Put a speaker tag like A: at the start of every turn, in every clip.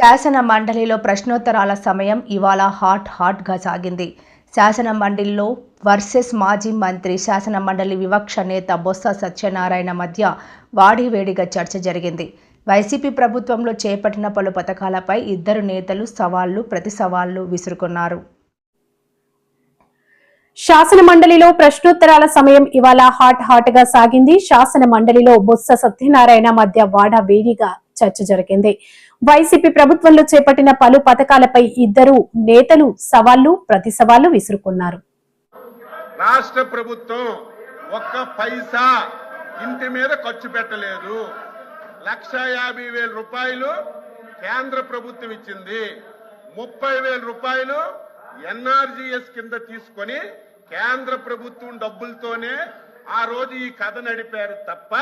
A: శాసన మండలిలో ప్రశ్నోత్తరాల సమయం ఇవాళ హాట్ హాట్గా సాగింది. శాసన మండలిలో వర్సెస్ మాజీ మంత్రి శాసన మండలి వివక్ష నేత బొత్స సత్యనారాయణ మధ్య వాడివేడిగా చర్చ జరిగింది. వైసీపీ ప్రభుత్వంలో చేపట్టిన పలు పథకాలపై ఇద్దరు నేతలు సవాళ్ళు ప్రతి సవాళ్ళు విసురుకున్నారు.
B: శాసన మండలిలో ప్రశ్నోత్తరాల సమయం ఇవాళ హాట్ హాట్గా సాగింది. శాసన మండలిలో బొత్స సత్యనారాయణ మధ్య వాడ వేడిగా చర్చ జరిగింది. వైసీపీ ప్రభుత్వంలో చేపట్టిన పలు పథకాలపై ఇద్దరు నేతలు సవాళ్ళు ప్రతి సవాళ్ళు విసురుకున్నారు.
C: రాష్ట్ర ప్రభుత్వం ఒక్క పైసా ఇంటి మీద ఖర్చు పెట్టలేదు. లక్ష యాభై వేల రూపాయలు కేంద్ర ప్రభుత్వం ఇచ్చింది. ముప్పై వేల రూపాయలు ఎన్ఆర్జీఎస్ కింద తీసుకొని కేంద్ర ప్రభుత్వం డబ్బులతోనే ఆ రోజు ఈ కథ నడిపారు తప్ప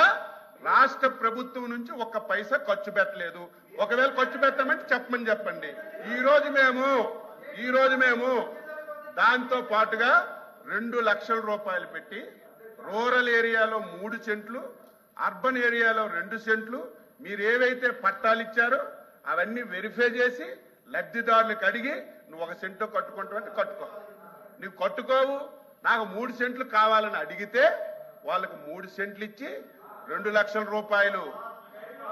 C: రాష్ట్ర ప్రభుత్వం నుంచి ఒక్క పైసా ఖర్చు పెట్టలేదు. ఒకవేళ ఖర్చు పెట్టామంటే చెప్పమని చెప్పండి. ఈ రోజు మేము ఈ రోజు మేము దాంతో పాటుగా రెండు లక్షల రూపాయలు పెట్టి రూరల్ ఏరియాలో మూడు సెంట్లు అర్బన్ ఏరియాలో రెండు సెంట్లు మీరు ఏవైతే పట్టాలు ఇచ్చారో అవన్నీ వెరిఫై చేసి లబ్ధిదారులకు అడిగి నువ్వు ఒక సెంటు కట్టుకుంటావంటే కట్టుకో. నువ్వు కట్టుకోవు నాకు మూడు సెంట్లు కావాలని అడిగితే వాళ్ళకు మూడు సెంట్లు ఇచ్చి రెండు లక్షల రూపాయలు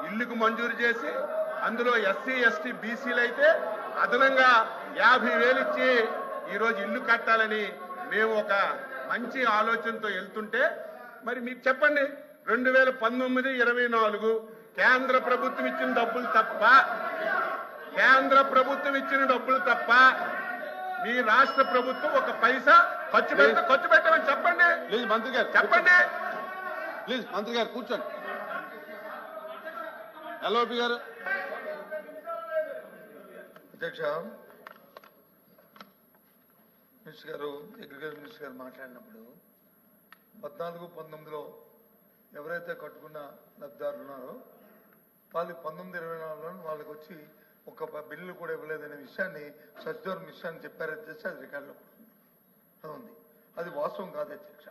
C: ఇల్లుకు మంజూరు చేసి అందులో ఎస్సీ ఎస్టీ బీసీలు అయితే అదనంగా యాభై వేలు ఇచ్చి ఈరోజు ఇల్లు కట్టాలని మేము ఒక మంచి ఆలోచనతో వెళ్తుంటే మరి మీకు చెప్పండి రెండు వేల పంతొమ్మిది ఇరవై నాలుగు కేంద్ర ప్రభుత్వం ఇచ్చిన డబ్బులు తప్ప కేంద్ర ప్రభుత్వం ఇచ్చిన డబ్బులు తప్ప మీ రాష్ట్ర ప్రభుత్వం ఒక పైసా ఖర్చు పెడితే ఖర్చు పెట్టమని చెప్పండి.
D: మంత్రి గారు
C: చెప్పండి.
D: ప్లీజ్ మంత్రి గారు కూర్చోండి. ఎల్ఓపి గారు.
E: అధ్యక్ష మినిస్టర్ గారు అగ్రికల్చర్ మినిస్టర్ గారు మాట్లాడినప్పుడు పద్నాలుగు పంతొమ్మిదిలో ఎవరైతే కట్టుకున్న లబ్ధిదారులు ఉన్నారో వాళ్ళు పంతొమ్మిది ఇరవై నాలుగులో వాళ్ళకి వచ్చి ఒక బిల్లు కూడా ఇవ్వలేదనే విషయాన్ని సజ్జోర్ మిశ్రా అని చెప్పారు అధ్యక్ష అది రికార్డులో అది ఉంది. అది వాస్తవం కాదు అధ్యక్ష.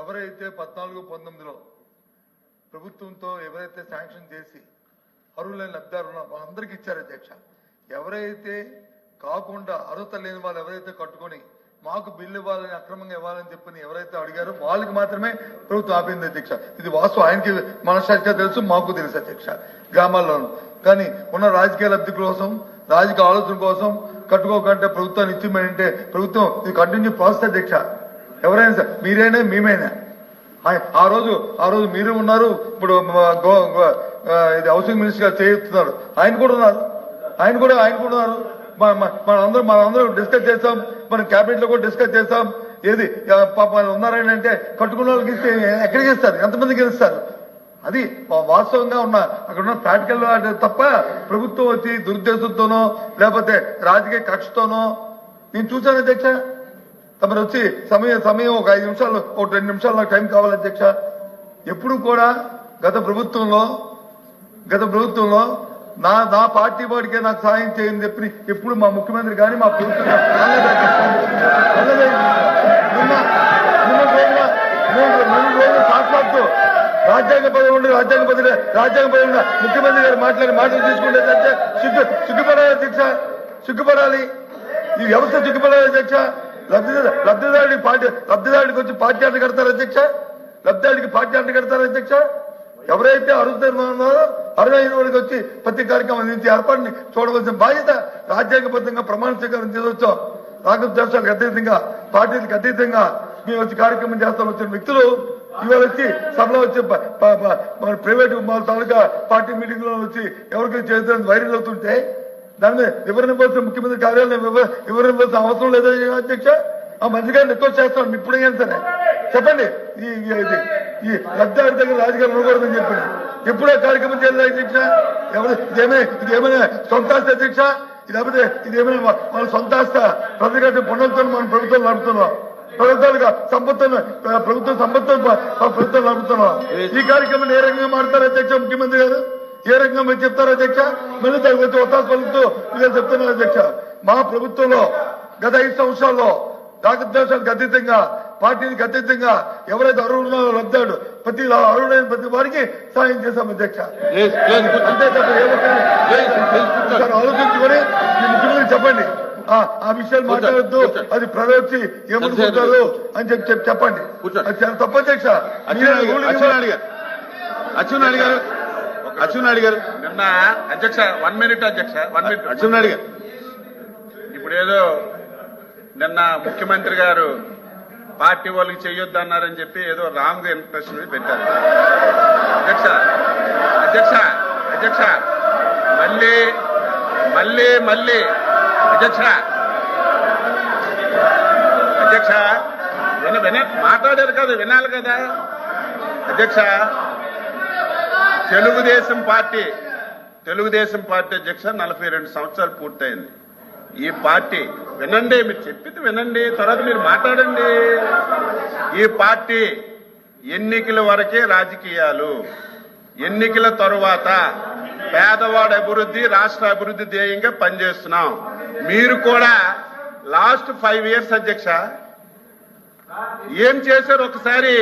E: ఎవరైతే పద్నాలుగు పంతొమ్మిదిలో ప్రభుత్వంతో ఎవరైతే శాంక్షన్ చేసి అర్హులైన లబ్ధిదారులు ఉన్నారో వాళ్ళందరికీ ఇచ్చారు అధ్యక్ష ఎవరైతే కాకుండా అర్హత లేని వాళ్ళు ఎవరైతే కట్టుకొని మాకు బిల్లు ఇవ్వాలని అక్రమంగా ఇవ్వాలని చెప్పని ఎవరైతే అడిగారో వాళ్ళకి మాత్రమే ప్రభుత్వం ఆపింది అధ్యక్ష. ఇది వాస్తవం. ఆయనకి మనసాక్షిగా తెలుసు మాకు తెలుసు అధ్యక్ష గ్రామాల్లోనూ. కానీ ఉన్న రాజకీయ లబ్ధి కోసం రాజకీయ ఆలోచన కోసం కట్టుకోకంటే ప్రభుత్వాన్ని ఇచ్చిమంటే ప్రభుత్వం ఇది కంటిన్యూ ప్రాసెస్ అధ్యక్ష. ఎవరైనా సార్ మీరైనా మేమైనా. ఆ రోజు ఆ రోజు మీరు ఉన్నారు ఇప్పుడు గో- ఇది హౌసింగ్ మినిస్టర్ గారు చేస్తున్నారు ఆయన కూడా ఉన్నారు. ఆయన కూడా ఆయన కూడా ఉన్నారు. మన మనందరం మనందరం డిస్కస్ చేస్తాం. మన క్యాబినెట్లో కూడా డిస్కస్ చేస్తాం. ఏది పాప ఉన్నారని అంటే కట్టుకున్న వాళ్ళకి ఇస్తే ఎక్కడికి ఇస్తారు ఎంతమందికి ఇస్తారు అది వాస్తవంగా ఉన్న అక్కడ ఉన్న ప్రాక్టికల్ తప్ప ప్రభుత్వం వచ్చి దురుద్దేశంతోనో లేకపోతే రాజకీయ కక్షతోనో నేను చూశాను అధ్యక్ష. తమరు వచ్చి సమయం సమయం ఒక ఐదు నిమిషాలు ఒక రెండు నిమిషాలు నాకు టైం కావాలి అధ్యక్ష. ఎప్పుడు కూడా గత ప్రభుత్వంలో గత ప్రభుత్వంలో నా నా పార్టీ వాడికే నాకు సాయం చేయని చెప్పి ఎప్పుడు మా ముఖ్యమంత్రి కానీ మా ప్రభుత్వం మూడు రోజులు రాజ్యాంగ పదవి ఉండి రాజ్యాంగ పదవి రాజ్యాంగ పదవి ముఖ్యమంత్రి గారు మాట్లాడి మాటలు తీసుకుంటే సిగ్గు సిగ్గుపడాలి అధ్యక్ష. సిగ్గుపడాలి. ఈ వ్యవస్థ సిగ్గుపడాలి అధ్యక్ష. లబ్ధిదారు లబ్ధిదారుడికి పార్టీ లబ్ధిదారుడికి వచ్చి పార్టీ అంట కడతారు అధ్యక్ష? లబ్ధిదారుడికి పార్టీ అంట కడతారు అధ్యక్ష? ఎవరైతే అరుదైన ఉన్నారో అరుదైన వాడికి వచ్చి ప్రతి కార్యక్రమం నుంచి ఏర్పాటుని చూడవలసిన బాధ్యత రాజ్యాంగబద్ధంగా ప్రమాణ స్వీకారం చేయవచ్చు రాగం దేశాలకు అతీతంగా పార్టీలకు అతీతంగా మేము వచ్చి కార్యక్రమం చేస్తాం వచ్చిన వ్యక్తులు ఇవాళ వచ్చి సభలో వచ్చి మన ప్రైవేట్ తాలూకా పార్టీ మీటింగ్లో వచ్చి ఎవరికి చేద్దాం వైరల్ అవుతుంటే దాని మీద ముఖ్యమంత్రి కార్యాలయం వివ- అవసరం లేదా అధ్యక్ష? ఆ మంత్రి గారిని రిక్వెస్ట్ చేస్తాం. ఇప్పుడైనా సరే. చెప్పండి. ఈ ఈ- ఇది లబ్ధారి దగ్గర రాజకీయాలు ఉండకూడదని చెప్పండి. ఎప్పుడో కార్యక్రమం చేయాలి అధ్యక్ష? ఎవరు ఇదేమైనా ఇదేమైనా సొంత ఆస్తి అధ్యక్ష? లేకపోతే ఇది ఏమైనా మన- సొంత ఆస్త ప్రతి గంట మన మనం ప్రభుత్వం నడుపుతున్నాం. ప్రభుత్వాలుగా సంపత్తులు ప్రభుత్వం సంపత్తులు ప్రభుత్వం నడుపుతున్నాం. ఈ కార్యక్రమం ఏ రకంగా మారుతారు అధ్యక్ష ముఖ్యమంత్రి గారు? ఏ రకంగా మీరు చెప్తారు అధ్యక్ష? మళ్ళీ ఒత్తాసు పలుకుతూ మీరు చెప్తున్నారు అధ్యక్ష. మా ప్రభుత్వంలో గత ఐదు సంవత్సరాల్లో రాగద్వేషానికి అతీతంగా పార్టీకి అతీతంగా ఎవరైతే అర్హులున్నారో లబ్ధాడు ప్రతి అర్హుడైన ప్రతి వారికి సాయం చేశాం అధ్యక్ష. అంతే తప్ప ఆలోచించుకొని మీ ముఖ్యమంత్రి చెప్పండి. ఆ ఆ విషయాలు మాట్లాడద్దు. అది ప్రజలొచ్చి ఏమనుకుంటారు అని చెప్పి చెప్పి చెప్పండి తప్పు అధ్యక్ష.
D: అచ్చెన్నాయుడు గారు. గారు అచ్చెన్నాయుడు గారు?
C: నిన్న అధ్యక్ష వన్ మినిట్ అధ్యక్ష వన్ మినిట్
D: అచ్చెన్నాయుడు గారు.
C: ఇప్పుడు ఏదో నిన్న ముఖ్యమంత్రి గారు పార్టీ వాళ్ళకి అన్నారని చెప్పి ఏదో రాంగ్ ఇంప్రెషన్ పెట్టారు. అధ్యక్ష అధ్యక్ష అధ్యక్ష మళ్ళీ మళ్ళీ మళ్ళీ. అధ్యక్ష అధ్యక్ష విన విన మాట్లాడారు కదా వినాలి కదా. అధ్యక్ష తెలుగుదేశం పార్టీ తెలుగుదేశం పార్టీ అధ్యక్ష నలభై రెండు సంవత్సరాలు పూర్తయింది. ఈ పార్టీ వినండి మీరు చెప్పింది వినండి తర్వాత మీరు మాట్లాడండి. ఈ పార్టీ ఎన్నికల వరకే రాజకీయాలు ఎన్నికల తరువాత పేదవాడ అభివృద్ధి రాష్ట్ర అభివృద్ధి ధ్యేయంగా పనిచేస్తున్నాం. మీరు కూడా లాస్ట్ ఫైవ్ ఇయర్స్ అధ్యక్ష ఏం చేశారు ఒకసారి?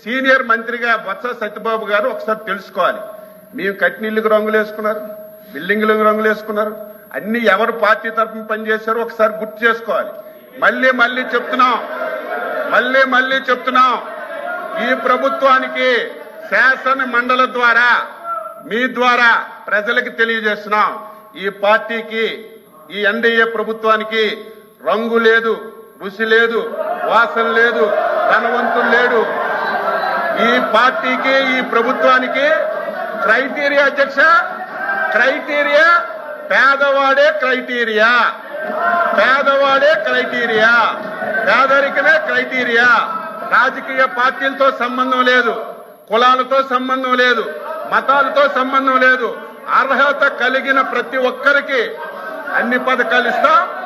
C: సీనియర్ మంత్రిగా బొత్స సత్యబాబు గారు ఒకసారి తెలుసుకోవాలి. మేము కట్నీళ్ళకి రంగులు వేసుకున్నారు బిల్డింగ్లకు రంగులు వేసుకున్నారు అన్ని ఎవరు పార్టీ తరఫున పనిచేశారో ఒకసారి గుర్తు చేసుకోవాలి. మళ్ళీ మళ్ళీ చెప్తున్నాం మళ్ళీ మళ్ళీ చెప్తున్నాం. ఈ ప్రభుత్వానికి శాసన మండలి ద్వారా మీ ద్వారా ప్రజలకు తెలియజేస్తున్నాం. ఈ పార్టీకి ఈ ఎన్డీఏ ప్రభుత్వానికి రంగు లేదు రుచి లేదు వాసన లేదు ధనవంతులు లేడు. ఈ పార్టీకి ఈ ప్రభుత్వానికి క్రైటీరియా అధ్యక్ష క్రైటీరియా పేదవాడే క్రైటీరియా. పేదవాడే క్రైటీరియా. పేదరికమే క్రైటీరియా. రాజకీయ పార్టీలతో సంబంధం లేదు. కులాలతో సంబంధం లేదు. మతాలతో సంబంధం లేదు. అర్హత కలిగిన ప్రతి ఒక్కరికి అన్ని పథకాలు ఇస్తాం.